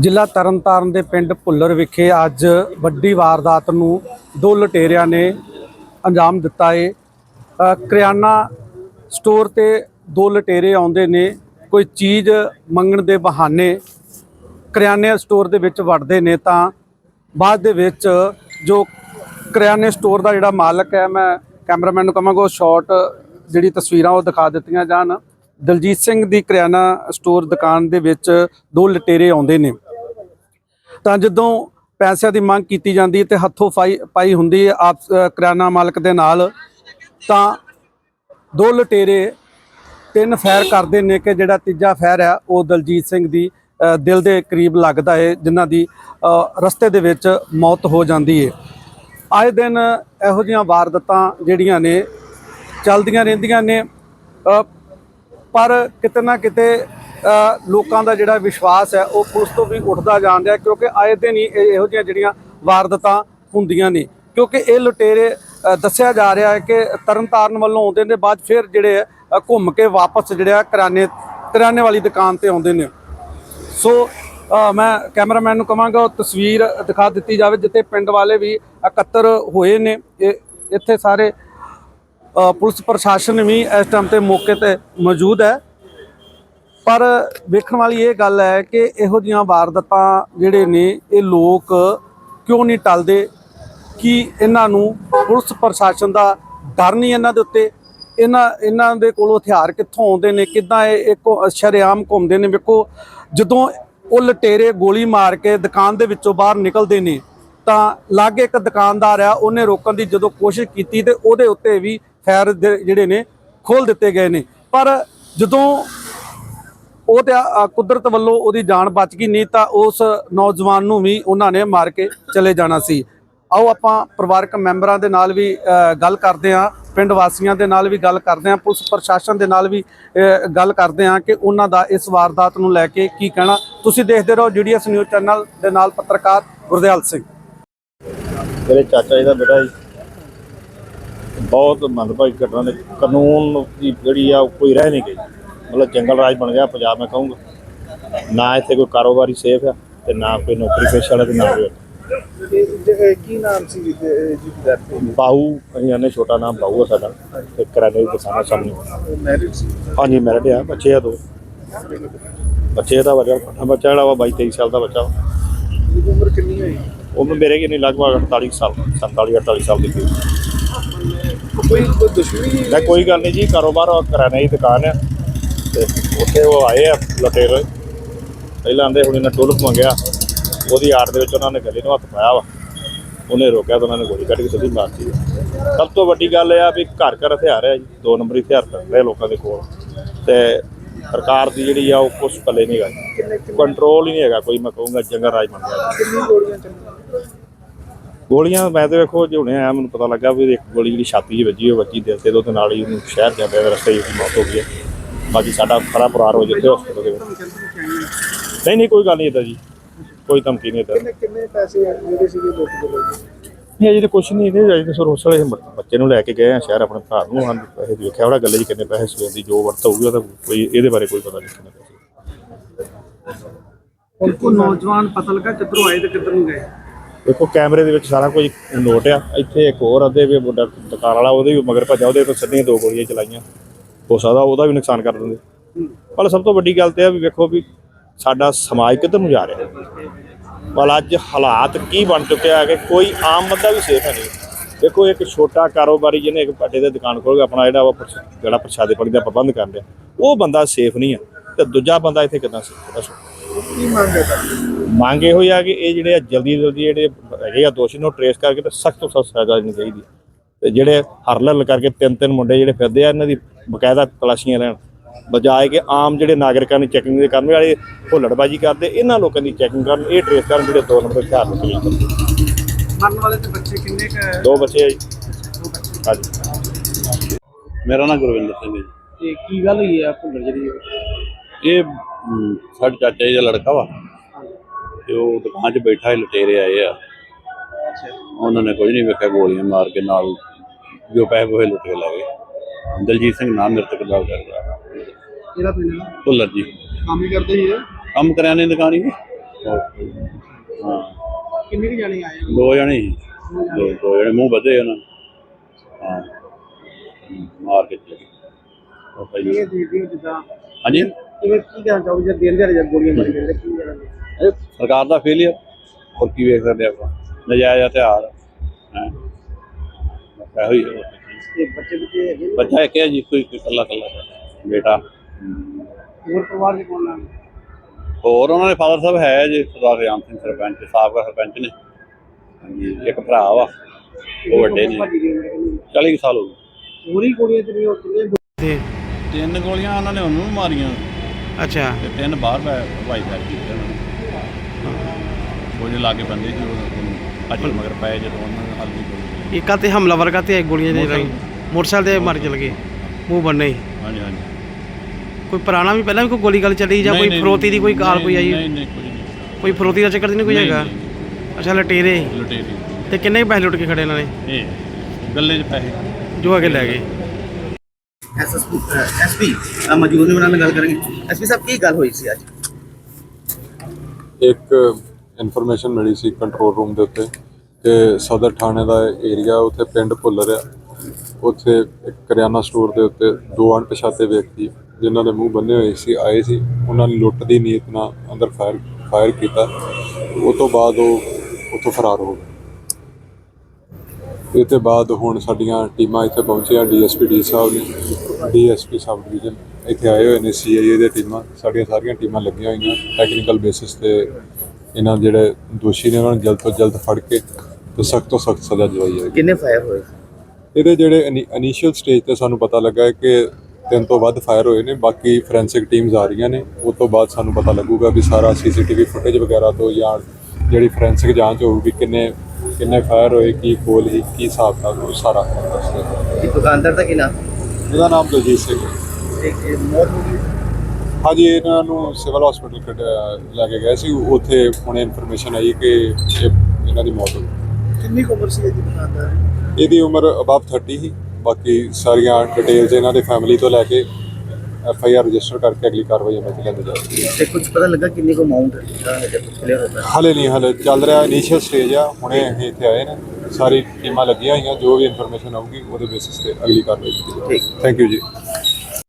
ਜ਼ਿਲ੍ਹਾ ਤਰਨਤਾਰਨ ਦੇ ਪਿੰਡ ਭੁੱਲਰ ਵਿਖੇ ਅੱਜ ਵੱਡੀ ਵਾਰਦਾਤ ਨੂੰ ਦੋ ਲੁਟੇਰਿਆਂ ਨੇ ਅੰਜਾਮ ਦਿੱਤਾ ਏ। ਕਰਿਆਨਾ ਸਟੋਰ ਤੇ ਦੋ ਲਟੇਰੇ ਆਉਂਦੇ ਨੇ। ਕੋਈ ਚੀਜ਼ ਮੰਗਣ ਦੇ ਬਹਾਨੇ ਕਰਿਆਨੇ ਸਟੋਰ ਦੇ ਵਿੱਚ ਵੜਦੇ ਨੇ ਤਾਂ ਬਾਅਦ ਦੇ ਵਿੱਚ ਜੋ ਕਰਿਆਨੇ ਸਟੋਰ ਦਾ ਜਿਹੜਾ ਮਾਲਕ ਹੈ, ਮੈਂ ਕੈਮਰਾਮੈਨ ਨੂੰ ਕਹਾਂਗਾ, ਉਹ ਸ਼ਾਰਟ ਜਿਹੜੀ ਤਸਵੀਰਾਂ ਉਹ ਦਿਖਾ ਦਿੱਤੀਆਂ ਜਾਣ। ਦਲਜੀਤ ਸਿੰਘ ਦੀ ਕਰਿਆਨਾ ਸਟੋਰ ਦੁਕਾਨ ਦੇ ਵਿੱਚ ਦੋ ਲਟੇਰੇ ਆਉਂਦੇ ਨੇ। ਤਾਂ ਜਦੋਂ ਪੈਸਿਆਂ ਦੀ ਮੰਗ ਕੀਤੀ ਜਾਂਦੀ ਹੈ ਤੇ ਹੱਥੋਂ ਫਾਈ ਪਾਈ ਹੁੰਦੀ ਹੈ ਆਪ ਅ, ਕਰਿਆਨਾ ਮਾਲਕ ਦੇ ਨਾਲ ਤਾਂ ਦੋ ਲਟੇਰੇ ਤਿੰਨ ਫੈਰ ਕਰਦੇ ਨੇ ਕਿ ਜਿਹੜਾ ਤੀਜਾ ਫੈਰ ਹੈ ਉਹ ਦਲਜੀਤ ਸਿੰਘ ਦੀ ਦਿਲ ਦੇ ਕਰੀਬ ਲੱਗਦਾ ਏ ਜਿਨ੍ਹਾਂ ਦੀ ਰਸਤੇ ਦੇ ਵਿੱਚ ਮੌਤ ਹੋ ਜਾਂਦੀ ਹੈ ਆਏ ਦਿਨ ਇਹੋ ਜਿਹੀਆਂ ਵਾਰਦਾਤਾਂ ਜਿਹੜੀਆਂ ਨੇ ਚੱਲਦੀਆਂ ਰਹਿੰਦੀਆਂ ਨੇ ਪਰ ਕਿਤੇ ਨਾ ਕਿਤੇ ਲੋਕਾਂ ਦਾ ਜਿਹੜਾ ਵਿਸ਼ਵਾਸ ਹੈ, ਉਹ ਪੁਲਿਸ ਤੋਂ ਵੀ ਉੱਠਦਾ ਜਾਣ ਰਿਹਾ ਕਿਉਂਕਿ ਆਏ ਦਿਨ ਹੀ ਇਹ- ਇਹੋ ਜਿਹੀਆਂ ਜਿਹੜੀਆਂ ਵਾਰਦਾਤਾਂ ਹੁੰਦੀਆਂ ਨੇ। ਕਿਉਂਕਿ ਇਹ ਲੁਟੇਰੇ ਦੱਸਿਆ ਜਾ ਰਿਹਾ ਹੈ ਕਿ ਤਰਨਤਾਰਨ ਵੱਲੋਂ ਆਉਂਦੇ ਨੇ, ਬਾਅਦ ਫਿਰ ਜਿਹੜੇ ਘੁੰਮ ਕੇ ਵਾਪਸ ਜਿਹੜਾ ਆ ਕਰਿਆਨੇ ਕਰਿਆਨੇ ਵਾਲੀ ਦੁਕਾਨ ਤੇ ਆਉਂਦੇ ਨੇ। ਸੋ ਮੈਂ ਕੈਮਰਾਮੈਨ ਨੂੰ ਕਹਾਂਗਾ ਉਹ ਤਸਵੀਰ ਦਿਖਾ ਦਿੱਤੀ ਜਾਵੇ, ਜਿੱਥੇ ਪਿੰਡ ਵਾਲੇ ਵੀ ਇਕੱਤਰ ਹੋਏ ਨੇ। ਇਹ, ਇੱਥੇ ਸਾਰੇ ਪੁਲਿਸ ਪ੍ਰਸ਼ਾਸਨ ਵੀ ਇਸ ਟਾਈਮ ਤੇ ਮੌਕੇ ਤੇ ਮੌਜੂਦ ਹੈ। ਪਰ ਵੇਖਣ ਵਾਲੀ ਇਹ ਗੱਲ ਹੈ ਕਿ ਇਹੋ ਜਿਹੀਆਂ ਵਾਰਦਾਤਾਂ ਜਿਹੜੇ ਨੇ, ਇਹ ਲੋਕ ਕਿਉਂ ਨਹੀਂ ਟਲਦੇ? ਕਿ ਇਹਨਾਂ ਨੂੰ ਪੁਲਿਸ ਪ੍ਰਸ਼ਾਸਨ ਦਾ ਡਰ ਨਹੀਂ ਇਹਨਾਂ ਦੇ ਉੱਤੇ? ਇਹਨਾਂ ਇਹਨਾਂ ਦੇ ਕੋਲੋਂ ਹਥਿਆਰ ਕਿੱਥੋਂ ਆਉਂਦੇ ਨੇ? ਕਿੱਦਾਂ ਇਹ ਇੱਕ ਸ਼ਰੇਆਮ ਘੁੰਮਦੇ ਨੇ? ਵੇਖੋ, ਜਦੋਂ ਉਹ ਲਟੇਰੇ ਗੋਲੀ ਮਾਰ ਕੇ ਦੁਕਾਨ ਦੇ ਵਿੱਚੋਂ ਬਾਹਰ ਨਿਕਲਦੇ ਨੇ, ਤਾਂ ਲਾਗੇ ਇੱਕ ਦੁਕਾਨਦਾਰ ਆ, ਉਹਨੇ ਰੋਕਣ ਦੀ ਜਦੋਂ ਕੋਸ਼ਿਸ਼ ਕੀਤੀ ਤੇ ਉਹਦੇ ਉੱਤੇ ਵੀ ਫਾਇਰ ਦੇ ਜਿਹੜੇ ਨੇ ਖੋਲ ਦਿੱਤੇ ਗਏ ਨੇ। ਪਰ ਜਦੋਂ ਉਹ ਤੇ ਕੁਦਰਤ ਵੱਲੋਂ ਉਹਦੀ ਜਾਨ ਬਚ ਗਈ, ਨਹੀਂ ਤਾਂ ਉਸ ਨੌਜਵਾਨ ਨੂੰ ਵੀ ਉਹਨਾਂ ਨੇ ਮਾਰ ਕੇ ਚਲੇ ਜਾਣਾ ਸੀ। ਆਓ ਆਪਾਂ ਪਰਿਵਾਰਕ ਮੈਂਬਰਾਂ ਦੇ ਨਾਲ ਵੀ ਗੱਲ ਕਰਦੇ ਹਾਂ, ਪਿੰਡ ਵਾਸੀਆਂ ਦੇ ਨਾਲ ਵੀ ਗੱਲ ਕਰਦੇ ਹਾਂ, ਪੁਲਿਸ ਪ੍ਰਸ਼ਾਸਨ ਦੇ ਨਾਲ ਵੀ ਗੱਲ ਕਰਦੇ ਹਾਂ ਕਿ ਉਹਨਾਂ ਦਾ ਇਸ ਵਾਰਦਾਤ ਨੂੰ ਲੈ ਕੇ ਕੀ ਕਹਿਣਾ। ਤੁਸੀਂ ਦੇਖਦੇ ਰਹੋ ਜੀਡੀਐਸ ਨਿਊਜ਼ ਚੈਨਲ ਦੇ ਨਾਲ ਪੱਤਰਕਾਰ ਗੁਰਦਿਆਲ ਸਿੰਘ। ਮੇਰੇ ਚਾਚਾ ਜੀ ਦਾ ਬੇਟਾ ਜੀ। ਬਹੁਤ ਮੰਦਭਾਗੀ ਘਟਨਾ ਦੇ ਕਾਨੂੰਨ ਦੀ ਜਿਹੜੀ ਆ ਉਹ ਕੋਈ ਰਹਿ ਨਹੀਂ ਗਈ। ਮਤਲਬ ਜੰਗਲ ਰਾਜ ਬਣ ਗਿਆ ਪੰਜਾਬ ਮੈਂ ਕਹੂੰਗਾ। ਨਾ ਇੱਥੇ ਕੋਈ ਕਾਰੋਬਾਰੀ ਸੇਫ ਆ ਤੇ ਨਾ ਕੋਈ ਨੌਕਰੀ ਪੇਸ਼ਾ ਵਾਲਾ ਤੇ ਨਾ ਕੋਈ ਕੀ ਨਾਮ ਸੀ ਜੀ ਬਾਹੂ ਅਸੀਂ ਆਨੇ ਛੋਟਾ ਨਾਮ ਬਾਹੂ ਆ ਸਾਡਾ। ਤੇ ਕਰਾਨੇ ਦੀ ਦੁਕਾਨ ਆ ਸਾਹਮਣੇ। ਮੈਰਿਡ ਸੀ? ਹਾਂਜੀ ਮੈਰਿਡ ਆ ਬੱਚੇ ਆ ਦੋ। ਬੱਚੇ ਦਾ ਬੱਚਾ ਬੱਚਾ ਜਿਹੜਾ ਵਾ 22 23 ਸਾਲ ਦਾ ਬੱਚਾ ਵਾ। ਉਮਰ ਕਿੰਨੀ ਹੋਈ? ਉਹ ਮੇਰੇ ਕਿੰਨੀ? ਲਗਭਗ 48 ਸਾਲ 47 48 ਸਾਲ ਦੀ ਕੋਈ ਕੋਈ ਦੁਸ਼ਮਣੀ ਮੈਂ ਕੋਈ ਗੱਲ ਨਹੀਂ ਜੀ ਕਾਰੋਬਾਰ ਕਰਿਆਨੇ ਦੀ ਦੁਕਾਨ ਆ। ਤੇ ਉੱਥੇ ਉਹ ਆਏ ਆ ਲੁਟੇਰੇ। ਪਹਿਲਾਂ ਆਂਦੇ ਹੁਣ ਇਹਨਾਂ ਟੋਲਕ ਮੰਗਿਆ। ਉਹਦੀ ਆੜ ਦੇ ਵਿੱਚ ਉਹਨਾਂ ਨੇ ਗਲੇ ਨੂੰ ਹੱਥ ਪਾਇਆ ਵਾ। ਉਹਨੇ ਰੋਕਿਆ ਤਾਂ ਉਹਨਾਂ ਨੇ ਗੋਲੀ ਕੱਢ ਕੇ ਸਿੱਧੀ ਮਾਰਤੀ ਸਭ ਤੋਂ ਵੱਡੀ ਗੱਲ ਇਹ ਆ ਵੀ ਘਰ ਘਰ ਹਥਿਆਰ ਹੈ ਜੀ। ਦੋ ਨੰਬਰੀ ਹਥਿਆਰ ਪਏ ਲੋਕਾਂ ਦੇ ਕੋਲ। ਤੇ ਸਰਕਾਰ ਦੀ ਜਿਹੜੀ ਆ ਉਹ ਕੁਛ ਪੱਲੇ ਨਹੀਂ ਗਾ ਕੰਟਰੋਲ ਹੀ ਨਹੀਂ ਹੈਗਾ ਕੋਈ ਮੈਂ ਕਹੂੰਗਾ ਜੰਗਲ ਰਾਜ ਬਣ ਗਿਆ। ਗੋਲੀਆਂ ਮੈਂ ਤੇ ਵੇਖੋ ਜੇ ਹੁਣੇ ਆਇਆ ਮੈਨੂੰ ਪਤਾ ਲੱਗਾ ਵੀ ਇੱਕ ਗੋਲੀ ਜਿਹੜੀ ਛਾਤੀ 'ਚ ਵੱਜੀ ਉਹ ਵੱਜੀ ਦਿਲ ਤੇ ਉਹਦੇ ਨਾਲ ਹੀ ਉਹਨੂੰ ਸ਼ਹਿਰ ਜਾਂਦੇ ਦੇ ਰਸਤੇ 'ਚ ਮੌਤ ਹੋ ਗਈ ਹੈ। ਬਾਕੀ ਸਾਡਾ ਖਰਾ ਪਰਿਵਾਰ ਹੋ ਜਿੱਥੇ ਹਸਪਤਾਲ ਦੇ ਵਿੱਚ। ਨਹੀਂ ਨਹੀਂ ਕੋਈ ਗੱਲ ਨਹੀਂ ਏਦਾਂ ਜੀ। ਕੋਈ ਧਮਕੀ ਨਹੀਂ ਏਦਾਂ ਕਿੰਨੇ ਪੈਸੇ ਜਿਹੜੇ ਸੀਗੇ ਲੁੱਟ ਗਏ ਨਹੀਂ ਅਜੇ ਤਾਂ ਕੁਛ ਨਹੀਂ ਇਹਦੇ ਅਜੇ ਤਾਂ ਵੇਲੇ ਬੱਚੇ ਨੂੰ ਲੈ ਕੇ ਗਏ ਆ ਸ਼ਹਿਰ ਆਪਣੇ ਭਰਾ ਨੂੰ। ਹਾਂ ਪੈਸੇ ਦੇਖਿਆ ਉਹਦਾ ਗੱਲੇ 'ਚ ਕਿੰਨੇ ਪੈਸੇ ਸੀ ਉਹਦੀ ਜੋ ਵਰਤ ਹੋਊਗੀ ਉਹਦਾ ਕੋਈ ਇਹਦੇ ਬਾਰੇ ਕੋਈ ਪਤਾ ਨਹੀਂ ਕਿੰਨੇ ਪੈਸੇ। ਉਹ ਨੌਜਵਾਨ ਪਤਾ ਲੱਗਾ ਕਿੱਧਰੋਂ ਆਏ ਤੇ ਕਿੱਧਰ ਨੂੰ ਗਏ? ਦੇਖੋ ਕੈਮਰੇ ਦੇ ਵਿੱਚ ਸਾਰਾ ਕੁਝ ਨੋਟ ਆ। ਇੱਥੇ ਇੱਕ ਹੋਰ ਅੱਧੇ ਵੀ ਮੁੰਡਾ ਦੁਕਾਨ ਵਾਲਾ ਉਹਦੇ ਵੀ ਮਗਰ ਭੱਜਾ ਉਹਦੇ ਤੋਂ ਸਿੱਧੀਆਂ ਦੋ ਗੋਲੀਆਂ ਚਲਾਈਆਂ। ਹੋ ਸਕਦਾ ਉਹਦਾ ਵੀ ਨੁਕਸਾਨ ਕਰ ਦਿੰਦੇ। ਪਰ ਸਭ ਤੋਂ ਵੱਡੀ ਗੱਲ ਤੇ ਆ ਵੀ ਵੇਖੋ ਵੀ ਸਾਡਾ ਸਮਾਜ ਕਿੱਧਰ ਨੂੰ ਜਾ ਰਿਹਾ। ਪਰ ਅੱਜ ਹਾਲਾਤ ਕੀ ਬਣ ਚੁੱਕਿਆ ਹੈ ਕਿ ਕੋਈ ਆਮ ਬੰਦਾ ਵੀ ਸੇਫ ਨਹੀਂ। ਦੇਖੋ ਇੱਕ ਛੋਟਾ ਕਾਰੋਬਾਰੀ ਜਿਹਨੇ ਇੱਕ ਪੱਟੇ ਦੇ ਦੁਕਾਨ ਖੋਲ ਕੇ ਆਪਣਾ ਜਿਹੜਾ ਪ੍ਰਸ਼- ਜਿਹੜਾ ਪ੍ਰਸ਼ਾਦੇ ਪਾਣੀ ਦਾ ਪ੍ਰਬੰਧ ਕਰ ਰਿਹਾ ਉਹ ਬੰਦਾ ਸੇਫ ਨਹੀਂ ਆ। ਤੇ ਦੂਜਾ ਬੰਦਾ ਇੱਥੇ ਕਿੱਦਾਂ ਸੇਫ ਦੱਸੋ। ਕੀ ਮੰਗ ਤਾਂ ਮੰਗ ਇਹੋ ਹੀ ਆ ਕਿ ਇਹ ਜਿਹੜੇ ਆ ਜਲਦੀ ਜਲਦੀ ਜਿਹੜੇ ਹੈਗੇ ਆ ਦੋਸ਼ੀ ਨੂੰ ਟਰੇਸ ਕਰਕੇ ਤੇ ਸਖਤ ਤੋਂ ਸਖਤ ਸਜ਼ਾ ਦੇਣੀ ਚਾਹੀਦੀ ਤੇ ਜਿਹੜੇ ਹਰਲਲ ਕਰਕੇ ਤਿੰਨ ਤਿੰਨ ਮੁੰਡੇ ਜਿਹੜੇ ਫਿਰਦੇ ਆ ਇਹਨਾਂ ਦੀ ਬਕਾਇਦਾ ਤਲਾਸ਼ੀਆਂ ਲੈਣ। ਬਜਾਏ ਕਿ ਆਮ ਜਿਹੜੇ ਨਾਗਰਿਕਾਂ ਦੀ ਚੈਕਿੰਗ ਦੇ ਕਰਨ ਵਾਲੇ ਹੁੱਲੜਬਾਜੀ ਕਰਦੇ ਇਹਨਾਂ ਲੋਕਾਂ ਦੀ ਚੈਕਿੰਗ ਕਰਨ ਇਹ ਟਰੇਸ ਕਰਨ ਜਿਹੜੇ ਦੋ ਨੰਬਰ ਹਥਿਆਰ ਕਲੀਨ ਕਰਦੇ ਮਰਨ ਵਾਲੇ ਤੇ ਬੱਚੇ ਕਿੰਨੇ ਕ ਦੋ ਬੱਚੇ ਆ ਜੀ। ਹਾਂਜੀ। ਮੇਰਾ ਨਾਮ ਗੁਰਵਿੰਦਰ ਸਿੰਘ ਹੈ ਤੇ ਕੀ ਗੱਲ ਹੋਈ ਹੈ ਭੁੱਲਰ ਜਿਹੜੀ ਜੀ ਇਹ ਸਾਡੇ ਚਾਚਾ ਜੀ ਦਾ ਲੜਕਾ ਵਾ। ਤੇ ਉਹ ਦੁਕਾਨ 'ਚ ਬੈਠਾ ਹੀ ਲਟੇਰੇ ਆਏ ਆ। ਉਹਨਾਂ ਨੇ ਕੁਝ ਨਹੀਂ ਵੇਖਿਆ ਗੋਲੀਆਂ ਮਾਰ ਕੇ ਨਾਲ ਜੋ ਪੈਸੇ ਉਹ ਲੁੱਟ ਕੇ ਲੈ ਗਏ। ਦਲਜੀਤ ਸਿੰਘ ਨਾਮ ਮ੍ਰਿਤਕ ਦਾ ਕਰਦਾ ਕਿਹੜਾ ਪਿੰਡ ਭੁੱਲਰ ਜੀ। ਕੰਮ ਹੀ ਕਰਦੇ ਹੀ ਹੈ ਕੰਮ ਕਰਿਆਨੇ ਦੀ ਦੁਕਾਨ ਹੀ ਹਾਂ। ਕਿੰਨੇ ਕੁ ਜਾਣੇ ਆਏ ਦੋ ਜਣੇ ਸੀ। ਦੋ ਦੋ ਜਣੇ। ਮੂੰਹ ਵਧੇ ਉਹਨਾਂ ਨੇ। ਹਾਂ। ਹਮ, ਮਾਰ ਕੇ ਚਲੇ ਗਏ। ਉਹ ਭਾਈ ਇਹ ਦੇਖਦੇ ਹੋ ਜਿੱਦਾਂ। ਹਾਂਜੀ? ਕਿਵੇਂ ਕੀ ਕਹਿਣਾ ਚਾਹੋਗੇ? ਜਦ ਦਿਨ ਦਿਹਾੜੇ ਜਦ ਗੋਲੀਆਂ ਮਾਰੀ ਜਾਂਦੇ ਕੀ ਕਰਾਂਗੇ ਇਹ ਸਰਕਾਰ ਦਾ ਫੇਲਿਅਰ ਹੋਰ ਕੀ ਵੇਖ ਸਕਦੇ ਆਪਾਂ। ਨਜਾਇਜ਼ ਹਥਿਆਰ। ਹੈ। ਇਹੋ ਹੀ ਹੈ। ਤੇ ਬੱਚੇ ਬੱਚੇ ਹੈਗੇ ਨੇ? ਬੱਚਾ ਇੱਕ ਹੈ ਜੀ ਕੋਈ ਕੋਈ ਇਕੱਲਾ ਇਕੱਲਾ ਬੇਟਾ। ਹੋਰ ਪਰਿਵਾਰ ਦੇ ਕੋਲ ਨਾਲ? ਹੋਰ ਉਹਨਾਂ ਦੇ ਫਾਦਰ ਸਾਹਿਬ ਹੈ ਜੀ ਸਰਦਾਰ ਰਿਆਮ ਸਿੰਘ ਸਰਪੰਚ ਸਾਬਕਾ ਸਰਪੰਚ ਨੇ। ਹਾਂਜੀ ਇੱਕ ਭਰਾ ਵਾ ਉਹ ਵੱਡੇ ਨੇ। ਭੱਜ ਗਏ ਨੇ ਕਹਿੰਦੇ। 40 ਕੁ ਸਾਲ ਹੋ ਗਏ। ਪੂਰੀ ਗੋਲੀਆਂ ਤੇ ਨਹੀਂ ਉਹ ਕਿੰਨੇ ਤੇ ਤਿੰਨ ਗੋਲੀਆਂ ਉਹਨਾਂ ਨੇ ਉਹਨੂੰ ਵੀ ਮਾਰੀਆਂ। ਅੱਛਾ। ਤੇ ਤਿੰਨ ਬਾਹਰ ਭਾਈ ਫੈਰ ਕੀਤੇ ਉਹਨਾਂ ਨੇ। ਉਹਦੇ ਲਾਗੇ ਬੰਦੇ ਸੀ ਉਹ ਅੱਜ ਮਗਰ ਪਏ ਜਦੋਂ ਉਹਨਾਂ ਨੇ ਹਲਦੀ ਗੋਲੀ ਇੱਕਾ ਤੇ ਹਮਲਾਵਰ ਕਾ ਤੇ ਗੋਲੀਆਂ ਦੇ ਰਾਈ ਮੋਟਰਸਾਈਕਲ। ਤੇ ਮਾਰ ਚਲ ਗਏ। ਮੂੰਹ ਬੰਨੇ ਹਾਂਜੀ ਹਾਂਜੀ। ਕੋਈ ਪੁਰਾਣਾ ਵੀ ਪਹਿਲਾਂ ਵੀ ਕੋਈ ਗੋਲੀ ਗੱਲ ਚੱਲੀ ਜਾਂ ਕੋਈ ਫਰੋਤੀ ਦੀ ਕੋਈ ਕਾਰ ਕੋਈ ਆਈ? ਨਹੀਂ ਨਹੀਂ ਕੋਈ ਨਹੀਂ। ਕੋਈ ਫਰੋਤੀ ਦਾ ਚੱਕਰ ਨਹੀਂ ਕੋਈ ਹੈਗਾ? ਅੱਛਾ ਲਟੇਰੇ। ਲੁਟੇਰੀ। ਤੇ ਕਿੰਨੇ ਕੁ ਪੈਸੇ ਲੁੱਟ ਕੇ ਖੜੇ ਇਹਨਾਂ ਨੇ? ਇਹ ਗੱਲੇ 'ਚ ਪੈਸੇ। ਜੋ ਅਗੇ ਲੈ ਗਏ। ਐਸਐਸਪੀ ਐਸਪੀ ਮੌਜੂਦ ਨੇ ਉਹਨਾਂ ਨਾਲ ਗੱਲ ਕਰਾਂਗੇ। ਐਸਪੀ ਸਾਹਿਬ ਕੀ ਗੱਲ ਹੋਈ ਸੀ ਅੱਜ? ਇੱਕ ਇਨਫੋਰਮੇਸ਼ਨ ਮਿਲੀ ਸੀ ਕੰਟਰੋਲ ਰੂਮ ਦੇ ਉੱਤੇ। ਕਿ ਸਦਰ ਥਾਣੇ ਦਾ ਏਰੀਆ ਉੱਥੇ ਪਿੰਡ ਭੁੱਲਰ ਆ। ਉੱਥੇ ਇੱਕ ਕਰਿਆਨਾ ਸਟੋਰ ਦੇ ਉੱਤੇ ਦੋ ਅਣਪਛਾਤੇ ਵਿਅਕਤੀ ਜਿਨ੍ਹਾਂ ਦੇ ਮੂੰਹ ਬੰਨੇ ਹੋਏ ਸੀ, ਆਏ ਸੀ। ਉਹਨਾਂ ਨੇ ਲੁੱਟ ਦੀ ਨੀਅਤ ਨਾਲ ਅੰਦਰ ਫਾਇਰ ਫਾਇਰ ਕੀਤਾ। ਉਹ ਤੋਂ ਬਾਅਦ ਉਹ ਉੱਥੋਂ ਫਰਾਰ ਹੋ ਗਏ। ਇਹ ਤੋਂ ਬਾਅਦ ਹੁਣ ਸਾਡੀਆਂ ਟੀਮਾਂ ਇੱਥੇ ਪਹੁੰਚੀਆਂ। ਡੀਐਸਪੀ, ਡੀ ਸਾਹਿਬ ਨੇ, ਡੀਐਸਪੀ ਸਬ ਡਿਵੀਜ਼ਨ ਇੱਥੇ ਆਏ ਹੋਏ ਨੇ, ਸੀਆਈਏ ਦੀਆਂ ਟੀਮਾਂ। ਸਾਡੀਆਂ ਸਾਰੀਆਂ ਟੀਮਾਂ ਲੱਗੀਆਂ ਹੋਈਆਂ। ਟੈਕਨੀਕਲ ਬੇਸਿਸ ਤੇ ਇਹਨਾਂ ਜਿਹੜੇ ਦੋਸ਼ੀ ਨੇ, ਉਹਨਾਂ ਨੂੰ ਜਲਦ ਤੋਂ ਜਲਦ ਫੜ ਕੇ ਤੇ ਸਖਤ ਤੋਂ ਸਖਤ ਸਜ਼ਾ ਦਿਵਾਈ ਜਾਏਗੀ। ਕਿੰਨੇ ਫਾਇਰ ਹੋਏ? ਇਹਦੇ ਜਿਹੜੇ ਇਨੀਸ਼ੀਅਲ ਸਟੇਜ ਤੇ ਸਾਨੂੰ ਪਤਾ ਲੱਗਾ ਹੈ ਕਿ ਤਿੰਨ ਤੋਂ ਵੱਧ ਫਾਇਰ ਹੋਏ ਨੇ ਬਾਕੀ ਫੋਰੈਂਸਿਕ ਟੀਮਸ ਆ ਰਹੀਆਂ ਨੇ। ਉਸ ਤੋਂ ਬਾਅਦ ਸਾਨੂੰ ਪਤਾ ਲੱਗੂਗਾ ਵੀ ਸਾਰਾ ਸੀਸੀਟੀਵੀ ਫੁਟੇਜ ਵਗੈਰਾ ਤੋਂ ਜਾਂ ਜਿਹੜੀ ਫੋਰੈਂਸਿਕ ਜਾਂਚ ਹੋਊਗੀ ਕਿੰਨੇ ਕਿੰਨੇ ਫਾਇਰ ਹੋਏ ਕੀ ਖੋਲ ਸੀ ਕੀ ਹਿਸਾਬ ਨਾਲ ਉਹ ਸਾਰਾ ਦੱਸਦੇ ਦੁਕਾਨਦਾਰ ਦਾ ਕੀ ਨਾਮ? ਇਹਦਾ ਨਾਮ ਦਲਜੀਤ ਸਿੰਘ ਹੈ। ਹੋ ਹਾਂਜੀ ਇਹਨਾਂ ਨੂੰ ਸਿਵਲ ਹਸਪੀਟਲ ਲੈ ਕੇ ਗਏ ਸੀ। ਉੱਥੇ ਹੁਣੇ ਇਨਫੋਰਮੇਸ਼ਨ ਆਈ ਕਿ ਇਹ- ਇਹਨਾਂ ਦੀ ਮੌਤ ਹੋ ਗਈ। ਕਿੰਨੀ ਕੁ ਉਮਰ ਸੀ ਇਹਦੀ ਉਮਰ ਅਬਵ 30 ਸੀ। ਬਾਕੀ ਸਾਰੀਆਂ ਡਿਟੇਲਸ ਇਹਨਾਂ ਦੇ ਫੈਮਿਲੀ ਤੋਂ ਲੈ ਕੇ ਐਫ ਆਈ ਆਰ ਰਜਿਸਟਰ ਕਰਕੇ ਅਗਲੀ ਕਾਰਵਾਈ ਅਮਲ ਚ ਲਿਆਂਦੀ ਜਾਵੇਗੀ ਤੇ ਕੁਝ ਪਤਾ ਲੱਗਾ ਕਿੰਨੀ ਕੋ ਅਮਾਉਂਟ ਹੈ? ਕਲੀਅਰ ਹੈ ਹਲੇ ਨਹੀਂ ਹਲੇ ਚੱਲ ਰਿਹਾ ਇਨੀਸ਼ੀਅਲ ਸਟੇਜ ਆ। ਹੁਣੇ ਅਸੀਂ ਇੱਥੇ ਆਏ ਨੇ। ਸਾਰੀ ਟੀਮਾਂ ਲੱਗੀਆਂ ਹੋਈਆਂ ਜੋ ਵੀ ਇਨਫੋਰਮੇਸ਼ਨ ਆਊਗੀ ਉਹਦੇ ਬੇਸਿਸ ਤੇ ਅਗਲੀ ਕਾਰਵਾਈ ਕੀਤੀ ਜਾਵੇਗੀ ਠੀਕ। ਥੈਂਕ ਯੂ ਜੀ।